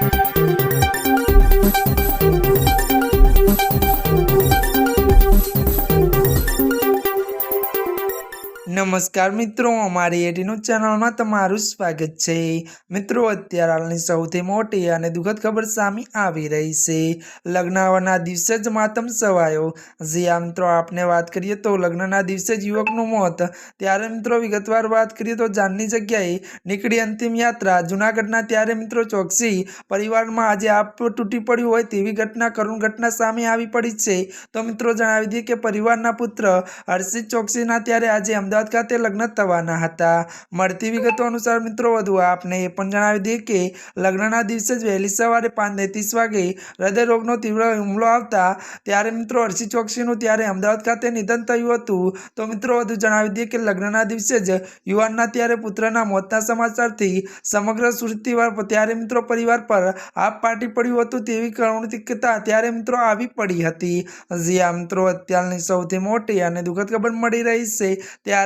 Thank you. નમસ્કાર મિત્રો, અમારી એટીનું ચેનલમાં તમારું સ્વાગત છે. મિત્રો, અત્યારે હાલની સૌથી મોટી અને દુઃખદ ખબર સામે આવી રહી છે. લગ્નના દિવસે જ માતમ સવાયો. જે આ મિત્રો આપણે વાત કરીએ તો લગ્નના દિવસે જ યુવકનું મોત. ત્યારે મિત્રો, વિગતવાર વાત કરીએ તો જાનની જગ્યાએ નીકળી અંતિમ યાત્રા. જૂનાગઢના ત્યારે મિત્રો ચોકસી પરિવારમાં આજે આપ તૂટી પડ્યું હોય તેવી ઘટના, કરુણ ઘટના સામે આવી પડી છે. તો મિત્રો, જણાવી દઈએ કે પરિવારના પુત્ર હર્ષિત ચોકસીના ત્યારે આજે અમદાવાદ ખાતે લગ્ન થવાના હતા. મળતી વિગતો અનુસાર મિત્રો, વધુ આપને એ પણ જણાવી દઈએ કે, લગ્નના દિવસે જ વહેલી સવારે પાંચ ત્રીસ વાગે હૃદયરોગનો તીવ્ર હુમલો આવતા ત્યારે મિત્રો હર્ષિત ચોકસીનું ત્યારે અમદાવાદ ખાતે નિધન થયું હતું. તો મિત્રો, વધુ જણાવી દઈએ કે, લગ્નના દિવસે જ યુવાનના ત્યારે પુત્રના મોતના સમાચારથી સમગ્ર સુરતી ત્યારે મિત્રો પરિવાર પર આપ પાટી પડ્યું હતું તેવી કરુણિકતા ત્યારે મિત્રો આવી પડી હતી. જ્યાં મિત્રો, અત્યારની સૌથી મોટી અને દુઃખદ ખબર મળી રહી છે.